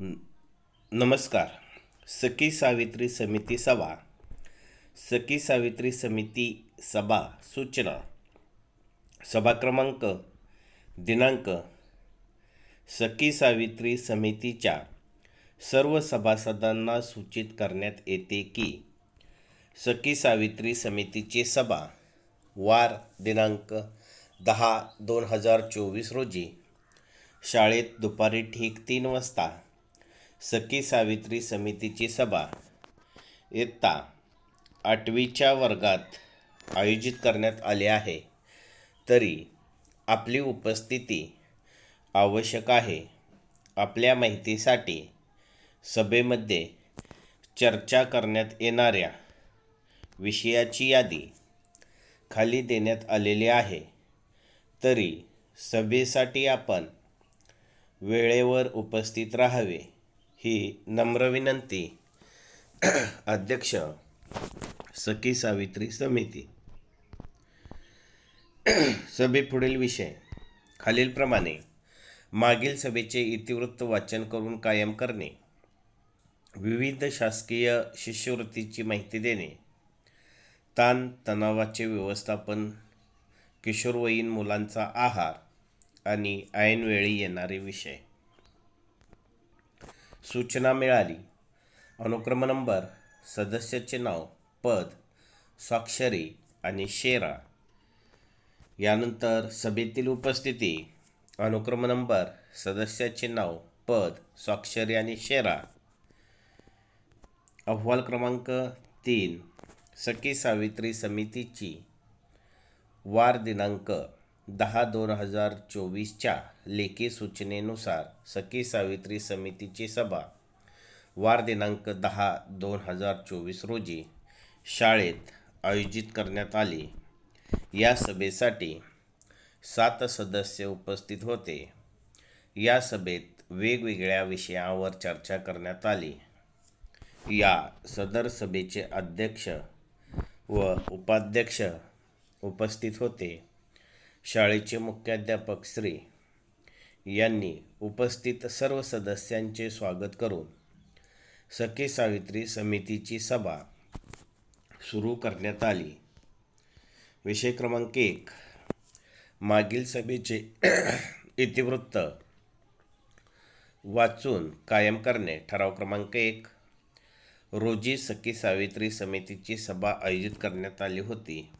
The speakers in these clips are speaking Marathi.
नमस्कार. सखी सावित्री समिती सभा. सखी सावित्री समिती सभा सूचना. सभा क्रमांक दिनांक सखी सावित्री समितीच्या सर्व सभासदांना सूचित करण्यात येते की सखी सावित्री समितीची सभा वार दिनांक दहा दोन हजार चोवीस रोजी शाळेत दुपारी ठीक तीन वाजता सखी सावित्री समितीची सभा. इयत्ता आठवीच्या वर्गात आयोजित करण्यात आली आहे. तरी आपली उपस्थिती आवश्यक आहे. आपल्या माहितीसाठी सभेमध्ये चर्चा करण्यात येणाऱ्या विषयाची यादी खाली देण्यात आलेली आहे. तरी सभेसाठी आपण वेळेवर उपस्थित राहावे. ही नम्र विनंती. अध्यक्ष सखी सावित्री समिती. सभे पुढील विषय. खालीलप्रमाणे मागील सभेचे इतिवृत्त वाचन करून कायम करणे. विविध शासकीय शिष्यवृत्तीची माहिती देणे. ताण तणावाचे व्यवस्थापन किशोरवयीन मुलांचा आहार आणि ऐनवेळी येणारे विषय. सूचना मिळाली. अनुक्रम नंबर सदस्याचे नाव पद स्वाक्षरी आणि शेरा. यानंतर सभेतील उपस्थिती. अनुक्रम नंबर सदस्याचे नाव पद स्वाक्षरी आणि शेरा. अहवाल क्रमांक तीन सखी सावित्री समितीची. वार दिनांक दहा दोन हजार चोवीसच्या लेखी सूचनेनुसार सखी सावित्री समितीची सभा वार दिनांक दहा दोन हजार चोवीस रोजी शाळेत आयोजित करण्यात आली. या सभेसाठी सात सदस्य उपस्थित होते. या सभेत वेगवेगळ्या विषयावर चर्चा करण्यात आली. या सदर सभेचे अध्यक्ष व उपाध्यक्ष उपस्थित होते. शाळेचे मुख्याध्यापक श्री. यांनी उपस्थित सर्व सदस्यांचे स्वागत करून सखी सावित्री समितीची सभा सुरू करण्यात आली. विषय क्रमांक एक. मागील सभेचे इतिवृत्त वाचून कायम करणे. ठराव क्रमांक एक. रोजी सखी सावित्री समितीची सभा आयोजित करण्यात आली होती.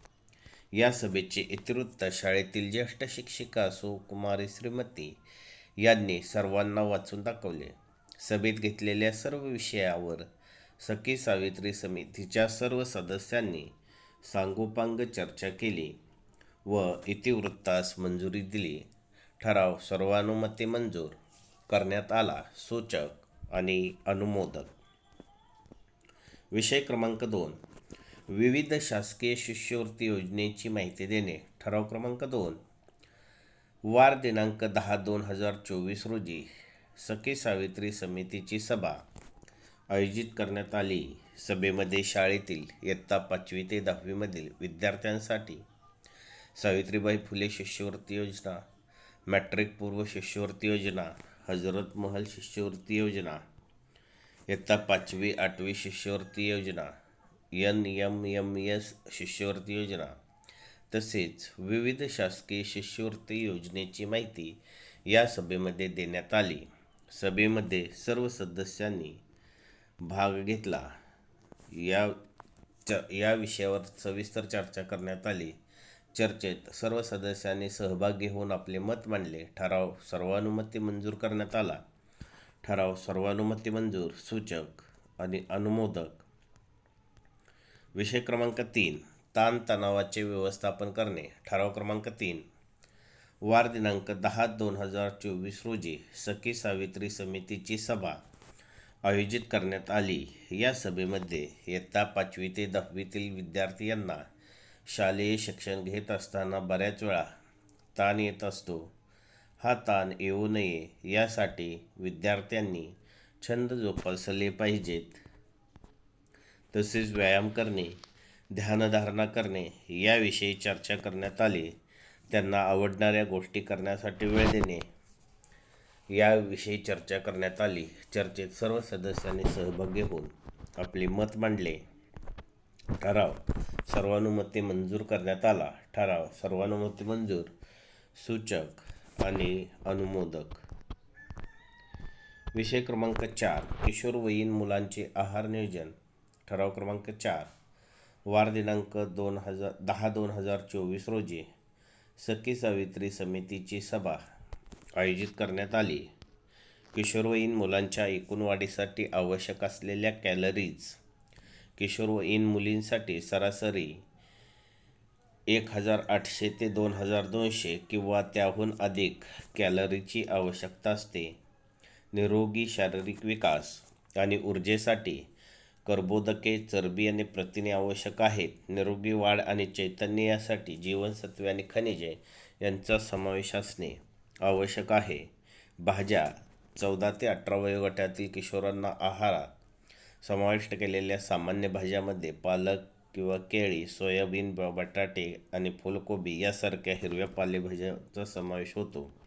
या सभेचे इतिवृत्त शाळेतील ज्येष्ठ शिक्षिका सुकुमारी श्रीमती यांनी सर्वांना वाचून दाखवले. सभेत घेतलेल्या सर्व विषयावर सखी सावित्री समितीच्या सर्व सदस्यांनी सांगोपांग चर्चा केली व इतिवृत्तास मंजुरी दिली. ठराव सर्वानुमते मंजूर करण्यात आला सूचक आणि अनुमोदक. विषय क्रमांक दोन. विविध शासकीय शिष्यवृत्ती योजनेची माहिती देणे. ठराव क्रमांक दोन. वार दिनांक दहा दोन हजार चोवीस रोजी सखी सावित्री समितीची सभा आयोजित करण्यात आली. सभेमध्ये शाळेतील इयत्ता पाचवी ते दहावीमधील विद्यार्थ्यांसाठी सावित्रीबाई फुले शिष्यवृत्ती योजना मॅट्रिक पूर्व शिष्यवृत्ती योजना हजरत महल शिष्यवृत्ती योजना इयत्ता पाचवी आठवी शिष्यवृत्ती योजना एन एम एम एस शिष्यवृत्ती योजना. तसेच विविध शासकीय शिष्यवृत्ती योजनेची माहिती या सभेमध्ये देण्यात आली. सभेमध्ये सर्व सदस्यांनी भाग घेतला. या च या विषयावर सविस्तर चर्चा करण्यात आली. चर्चेत सर्व सदस्यांनी सहभागी होऊन आपले मत मांडले. ठराव सर्वानुमती मंजूर करण्यात आला. ठराव सर्वानुमती मंजूर सूचक आणि अनुमोदक विषय क्रमांक तीन ताण तणावाचे व्यवस्थापन करणे. ठराव क्रमांक तीन वार दिनांक दहा दोन हजार चोवीस रोजी सखी सावित्री समितीची सभा आयोजित करण्यात आली. या सभेमध्ये इयत्ता पाचवी ते दहावीतील विद्यार्थी शालेय शिक्षण घेत असताना बऱ्याच वेळा ताण येत असतो. हा ताण येऊ नये यासाठी विद्यार्थ्यांनी छंद जोपासले पाहिजेत. तसेच व्यायाम करणे ध्यानधारणा करणे याविषयी चर्चा करण्यात आली. त्यांना आवडणाऱ्या गोष्टी करण्यासाठी वेळ देणे याविषयी चर्चा करण्यात आली. चर्चेत सर्व सदस्यांनी सहभागी होऊन आपले मत मांडले. ठराव. सर्वानुमते मंजूर करण्यात आला. ठराव. सर्वानुमते मंजूर. सूचक आणि अनुमोदक. विषय क्रमांक चार. किशोरवयीन मुलांचे आहार नियोजन. ठराव क्रमांक चार वार दिनांक दोन हजार दहा दोन हजार चोवीस रोजी सखी सावित्री समितीची सभा आयोजित करण्यात आली. किशोरवयीन मुलांच्या एकूण वाढीसाठी आवश्यक असलेल्या कॅलरीज किशोरवयीन मुलींसाठी सरासरी एक हजार आठशे ते दोन हजार दोनशे किंवा त्याहून अधिक कॅलरीची आवश्यकता असते. निरोगी शारीरिक विकास आणि ऊर्जेसाठी कर्बोदके चरबी आणि प्रथिने आवश्यक आहेत. निरोगी वाढ आणि चैतन्य यासाठी जीवनसत्वे आणि खनिजे यांचा समावेश असणे आवश्यक आहे. भाज्या चौदा ते अठरा वयोगटातील किशोरांना आहारात समाविष्ट केलेल्या सामान्य भाज्यामध्ये पालक किंवा केळी सोयाबीन बटाटे आणि फुलकोबी यासारख्या हिरव्या पालेभाज्यांचा समावेश होतो.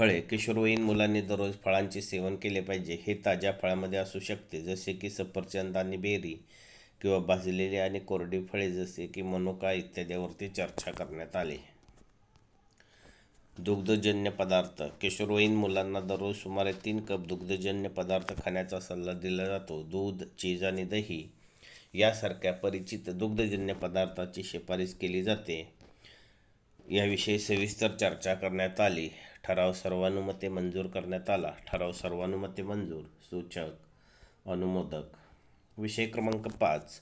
फळे किशोरवयीन मुलांनी दररोज फळांचे सेवन केले पाहिजे हे ताज्या फळामध्ये असू शकते. जसे की सफरचंद आणि बेरी किंवा भाजलेली आणि कोरडी फळे जसे की मनुका इत्यादीवरती चर्चा करण्यात आली. दुग्धजन्य पदार्थ. किशोरवयीन मुलांना दररोज सुमारे तीन कप दुग्धजन्य पदार्थ खाण्याचा सल्ला दिला जातो. दूध चीज आणि दही यासारख्या परिचित दुग्धजन्य पदार्थाची शिफारस केली जाते. याविषयी सविस्तर चर्चा करण्यात आली. ठराव सर्वानुमते मंजूर करण्यात आला. ठराव सर्वानुमते मंजूर सूचक अनुमोदक. विषय क्रमांक पाच.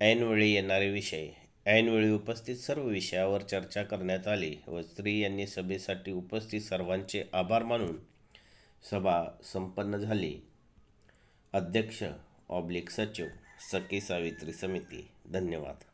ऐनवेळी येणारे विषय. ऐनवेळी उपस्थित सर्व विषयावर चर्चा करण्यात आली व स्त्री यांनी सभेसाठी उपस्थित सर्वांचे आभार मानून सभा संपन्न झाली. अध्यक्ष ऑब्लिक सचिव सखी सावित्री समिती. धन्यवाद.